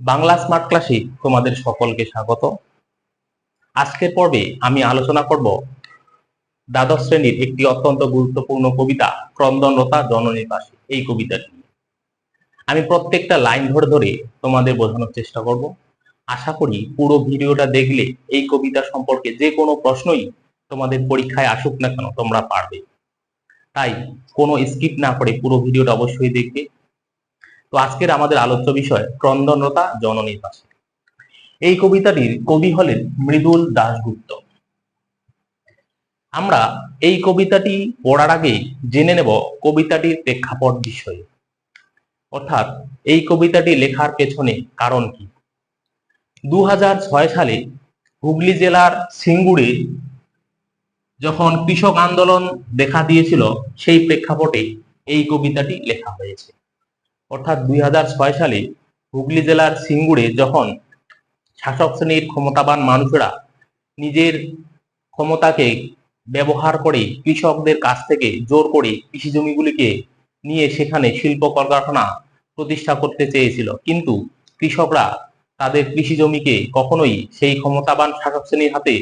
Bangla smart ক্লাসে তোমাদের সকলকে স্বাগত। আজকের পর্বে আমি আলোচনা করব দ্বাদশ শ্রেণির একটি অত্যন্ত গুরুত্বপূর্ণ কবিতা, ক্রন্দনরতা জননীর পাশে এই কবিতাটি আমি প্রত্যেকটা লাইন ধরে ধরে তোমাদের বোঝানোর চেষ্টা করব। আশা করি পুরো ভিডিওটা দেখলে এই কবিতা সম্পর্কে যে কোনো প্রশ্নই তোমাদের পরীক্ষায় আসুক না কেন, তোমরা পারবে। তাই কোনো স্কিপ না করে পুরো ভিডিওটা অবশ্যই দেখবে। তো আজকের আমাদের আলোচ্য বিষয় ক্রন্দনরতা জননীর এই কবিতাটির কবি হলেন মৃদুল দাশগুপ্ত। আমরা এই কবিতাটি পড়ার আগে জেনে নেব কবিতাটির প্রেক্ষাপট বিষয়ে। অর্থাৎ এই কবিতাটি লেখার পেছনে কারণ কি? দু হাজার ছয় সালে হুগলি জেলার সিঙ্গুরে যখন কৃষক আন্দোলন দেখা দিয়েছিল, সেই প্রেক্ষাপটে এই কবিতাটি লেখা হয়েছে। অর্থাৎ দুই হাজার ছয় সালে হুগলি জেলার সিঙ্গুরে যখন শাসক শ্রেণির ক্ষমতাবান মানুষেরা নিজের ক্ষমতাকে ব্যবহার করে কৃষকদের কাছ থেকে জোর করে কৃষি জমিগুলিকে নিয়ে সেখানে শিল্প কলকারখানা প্রতিষ্ঠা করতে চেয়েছিল। কিন্তু কৃষকরা তাদের কৃষি জমিকে কখনোই সেই ক্ষমতাবান শাসক শ্রেণির হাতে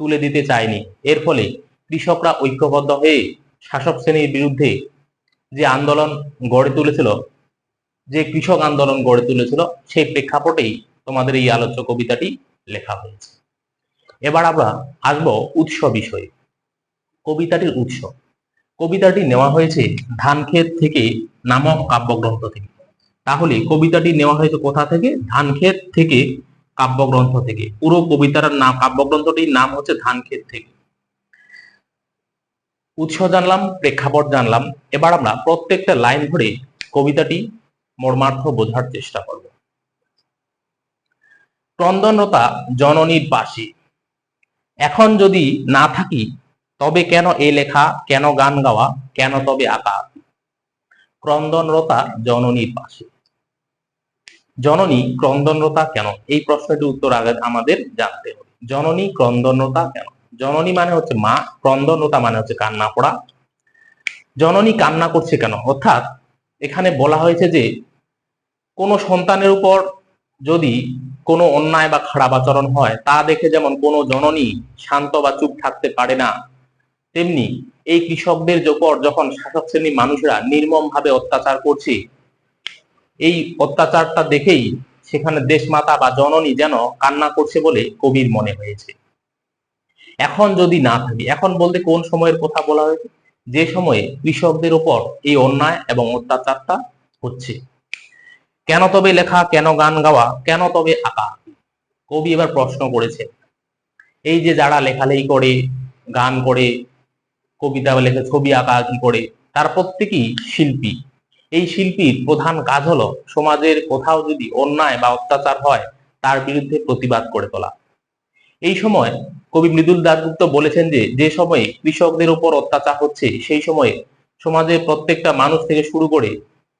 তুলে দিতে চায়নি। এর ফলে কৃষকরা ঐক্যবদ্ধ হয়ে শাসক শ্রেণির বিরুদ্ধে যে আন্দোলন গড়ে তুলেছিল যে কৃষক আন্দোলন গড়ে তুলেছিল, সেই প্রেক্ষাপটেই তোমাদের এই আলোচ্য কবিতাটি লেখা হয়েছে। এবার আমরা আসব উৎস বিষয়ে, কবিতাটির উৎস। কবিতাটি নেওয়া হয়েছে ধানক্ষেত থেকে নামক কাব্যগ্রন্থ থেকে। তাহলে কবিতাটি নেওয়া হয়েছে কোথা থেকে? ধানক্ষেত থেকে কাব্যগ্রন্থ থেকে। পুরো কবিতার নাম কাব্যগ্রন্থটির নাম হচ্ছে ধানক্ষেত থেকে। উৎস জানলাম, প্রেক্ষাপট জানলাম। এবার আমরা প্রত্যেকটা লাইন ধরে কবিতাটি মর্মার্থ বোঝার চেষ্টা করব। ক্রন্দনরতা জননীর পাশে এখন যদি না থাকি, তবে কেন এ লেখা, কেন গান গাওয়া, কেন তবে আঁকা? ক্রন্দনরতা জননীর পাশে জননী ক্রন্দনরতা কেন? এই প্রশ্নটির উত্তর আগে আমাদের জানতে হবে। জননী ক্রন্দনরতা কেন? জননী মানে হচ্ছে মা ক্রন্দনরতা মানে হচ্ছে কান্না পড়া। জননী কান্না করছে কেন? অর্থাৎ এখানে বলা হয়েছে যে কোনো সন্তানের উপর যদি কোনো অন্যায় বা খারাপ আচরণ হয়, তা দেখে যেমন কোনো জননী শান্ত বা চুপ থাকতে পারে না, তেমনি এই কৃষকদের উপর যখন শাসক শ্রেণির মানুষরা নির্মম ভাবে অত্যাচার করছে, এই অত্যাচারটা দেখেই সেখানে দেশমাতা বা জননী যেন কান্না করছে বলে কবির মনে হয়েছে। এখন যদি না থাকি, এখন বলতে কোন সময়ের কথা বলা হয়েছে? যে সময়ে কৃষকদের উপর এই অন্যায় এবং অত্যাচারটা হচ্ছে। কেন তবে লেখা, কেন গান গাওয়া, কেন তবে আঁকা? কবি এবার প্রশ্ন করেছে। এই যে যারা লেখালেখি করে, গান করে, কবিতা লেখে, ছবি আঁকা আঁকি করে, তার প্রত্যেকেই শিল্পী। এই শিল্পীর প্রধান কাজ হলো সমাজের কোথাও যদি অন্যায় বা অত্যাচার হয়, তার বিরুদ্ধে প্রতিবাদ করে তোলা। এই সময় কবি মৃদুল দাসগুপ্ত বলেছেন যে যে সময়ে কৃষকদের উপর অত্যাচার হচ্ছে, সেই সময়ে সমাজের প্রত্যেকটা মানুষ থেকে শুরু করে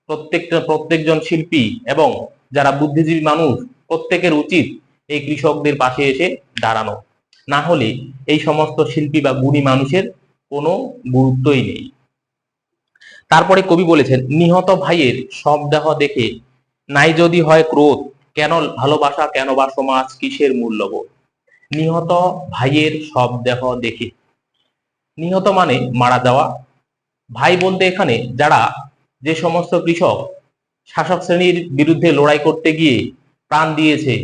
প্রত্যেকটা, প্রত্যেকজন শিল্পী এবং যারা বুদ্ধিজীবী মানুষ, প্রত্যেকের উচিত এই কৃষকদের পাশে এসে দাঁড়ানো। না হলে এই সমস্ত শিল্পী বা গুণী মানুষের কোনো গুরুত্বই নেই। তারপরে কবি বলেছেন, নিহত ভাইয়ের সব দেহ দেখে নাই যদি হয় ক্রোধ, কেন ভালোবাসা, কেন বা সমাজ কিসের মূল্যবোধ? নিহত ভাইয়ের সব দেহ দেখে। নিহত মানে মারা যাওয়া। ভাই বলতে এখানে যারা যে সমস্ত কৃষক শাসক শ্রেণির বিরুদ্ধে লড়াই করতে গিয়ে প্রাণ দিয়েছে,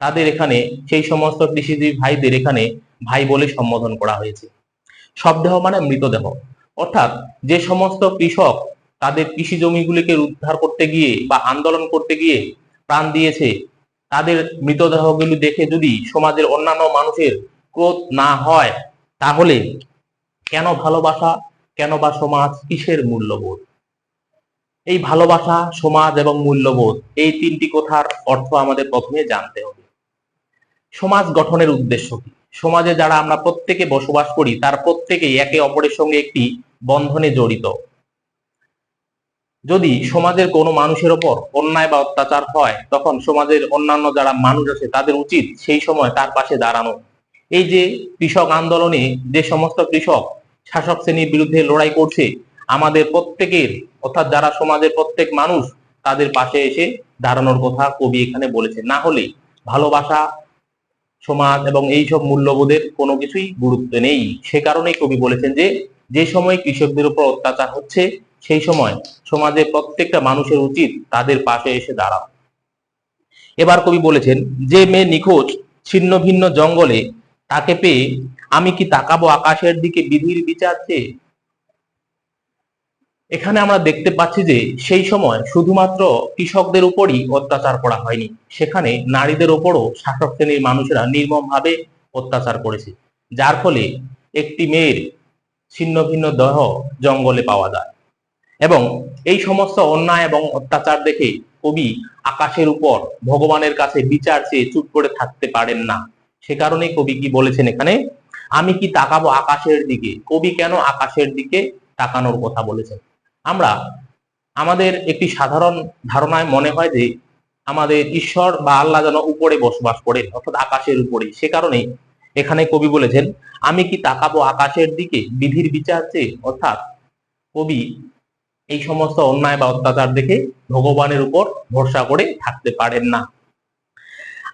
তাদের এখানে সেই সমস্ত কৃষিজীবী ভাইদের এখানে ভাই বলে সম্বোধন করা হয়েছে। শবদেহ মানে মৃতদেহ। অর্থাৎ যে সমস্ত কৃষক তাদের কৃষি জমিগুলিকে উদ্ধার করতে গিয়ে বা আন্দোলন করতে গিয়ে প্রাণ দিয়েছে, তাদের মৃতদেহগুলি দেখে যদি সমাজের অন্যান্য মানুষের ক্রোধ না হয়, তাহলে কেন ভালোবাসা, কেন বা সমাজ কিসের মূল্যবোধ? এই ভালোবাসা, সমাজ এবং মূল্যবোধ, এই তিনটি কথার অর্থ আমাদের প্রথমে জানতে হবে। সমাজ গঠনের উদ্দেশ্য কি? সমাজে যারা আমরা প্রত্যেকে বসবাস করি, তার প্রত্যেকেই একে অপরের সঙ্গে একটি বন্ধনে জড়িত। যদি সমাজের কোনো মানুষের ওপর অন্যায় বা অত্যাচার হয়, তখন সমাজের অন্যান্য যারা মানুষ আছে, তাদের উচিত সেই সময় তার পাশে দাঁড়ানো। এই যে কৃষক আন্দোলনে যে সমস্ত কৃষক শাসক শ্রেণির বিরুদ্ধে লড়াই করছে আমাদের প্রত্যেকের, অর্থাৎ যারা সমাজের প্রত্যেক মানুষ, তাদের পাশে এসে দাঁড়ানোর কথা কবি এখানে বলেছেন। না হলে ভালোবাসা, সমাজ এবং এই সব মূল্যবোধের কোনো কিছুই গুরুত্ব নেই। সে কারণেই কবি বলেছেন যে যে সময় কৃষকদের উপর অত্যাচার হচ্ছে, সেই সময় সমাজে প্রত্যেকটা মানুষের উচিত তাদের পাশে এসে দাঁড়ানো এবার কবি বলেছেন, যে মেয়ে নিখোঁজ, ছিন্ন ভিন্ন জঙ্গলে, তাকে পেয়ে আমি কি তাকাবো আকাশের দিকে বিধির বিচার চেয়ে? এখানে আমরা দেখতে পাচ্ছি যে সেই সময় শুধুমাত্র কৃষকদের উপরই অত্যাচার করা হয়নি। সেখানে নারীদের ওপরও শাসক শ্রেণির মানুষেরা নির্মমভাবে অত্যাচার করেছে। যার ফলে একটি মেয়ের ছিন্ন ভিন্ন দেহ জঙ্গলে পাওয়া যায়। এবং এই সমস্ত অন্যায় এবং অত্যাচার দেখে কবি আকাশের উপর ভগবানের কাছে বিচার চেয়ে চুপ করে থাকতে পারেন না। সে কারণে কবি কি বলেছেন এখানে? আমি কি তাকাবো আকাশের দিকে? কবি কেন আকাশের দিকে তাকানোর কথা বলেছেন? আমরা আমাদের একটি সাধারণ ধারণায় মনে হয় যে আমাদের ঈশ্বর বা আল্লাহ যেন উপরে বসবাস করেন, অর্থাৎ আকাশের উপরে সে কারণেই এখানে কবি বলেছেন, আমি কি তাকাবো আকাশের দিকে? বিধির বিচার চেয়ে? অর্থাৎ কবি এই সমস্ত অন্যায় বা অত্যাচার দেখে ভগবানের উপর ভরসা করে থাকতে পারেন না।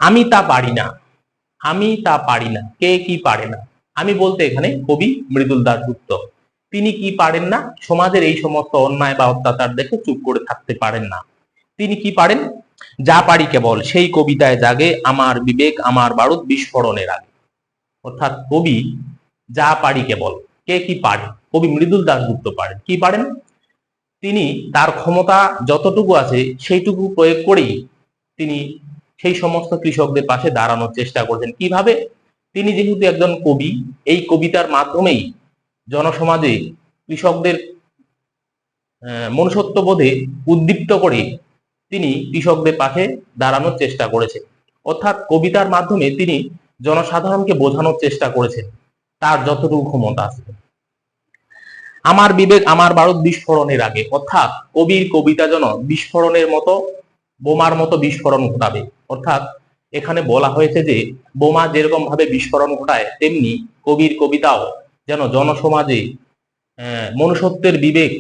আমি তা পারি না। আমি তা পারি না। কে কি পারে না? আমি বলতে এখানে কবি মৃদুল দাসগুপ্ত তিনি কি পারেন না? সমাজের এই সমস্ত অন্যায় বা অত্যাচার দেখে চুপ করে থাকতে পারেন না। তিনি কি পারেন? যা পারি কেবল, সেই কবিতায় জাগে আমার বিবেক, আমার বারুদ বিস্ফোরণের আগে। অর্থাৎ কবি যা পারি কেবল, কে কি পারে? কবি মৃদুল দাসগুপ্ত পারেন। কি পারেন? তিনি তার ক্ষমতা যতটুকু আছে, সেইটুকু প্রয়োগ করেই তিনি সেই সমস্ত কৃষকদের পাশে দাঁড়ানোর চেষ্টা করছেন। কীভাবে? তিনি যেহেতু একজন কবি, এই কবিতার মাধ্যমেই জনসমাজে কৃষকদের মনুষ্যত্ববোধে উদ্দীপ্ত করে তিনি কৃষকদের পাশে দাঁড়ানোর চেষ্টা করেছেন। অর্থাৎ কবিতার মাধ্যমে তিনি জনসাধারণকে বোঝানোর চেষ্টা করেছেন। তার যতটুকু ক্ষমতা আছে। আমার বিবেক আমার বারুদ বিস্ফোরণের আগে, অর্থাৎ কবির কবিতা যেন বিস্ফোরণের মতো, বোমার মতো বিস্ফোরণ ঘটাবে। অর্থাৎ এখানে বলা হয়েছে যে, বোমা যেরকম ভাবে বিস্ফোরণ ঘটায়, তেমনি কবির কবিতাও যেন জনসমাজে মনুষ্যত্বের বিবেক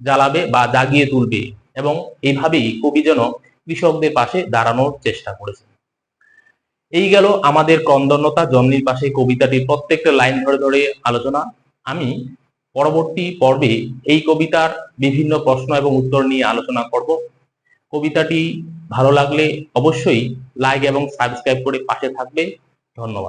জ্বালাবে বা জাগিয়ে তুলবে এবং এইভাবেই কবি যেন কৃষকদের পাশে দাঁড়ানোর চেষ্টা করেছে এই গেল আমাদের কন্দন্যতা জন্মের পাশে কবিতাটির প্রত্যেকটা লাইন ধরে ধরে আলোচনা। আমি পরবর্তী পর্বে এই কবিতার বিভিন্ন প্রশ্ন এবং উত্তর নিয়ে আলোচনা করব। কবিতাটি ভালো লাগলে অবশ্যই লাইক এবং সাবস্ক্রাইব করে পাশে থাকবে। ধন্যবাদ।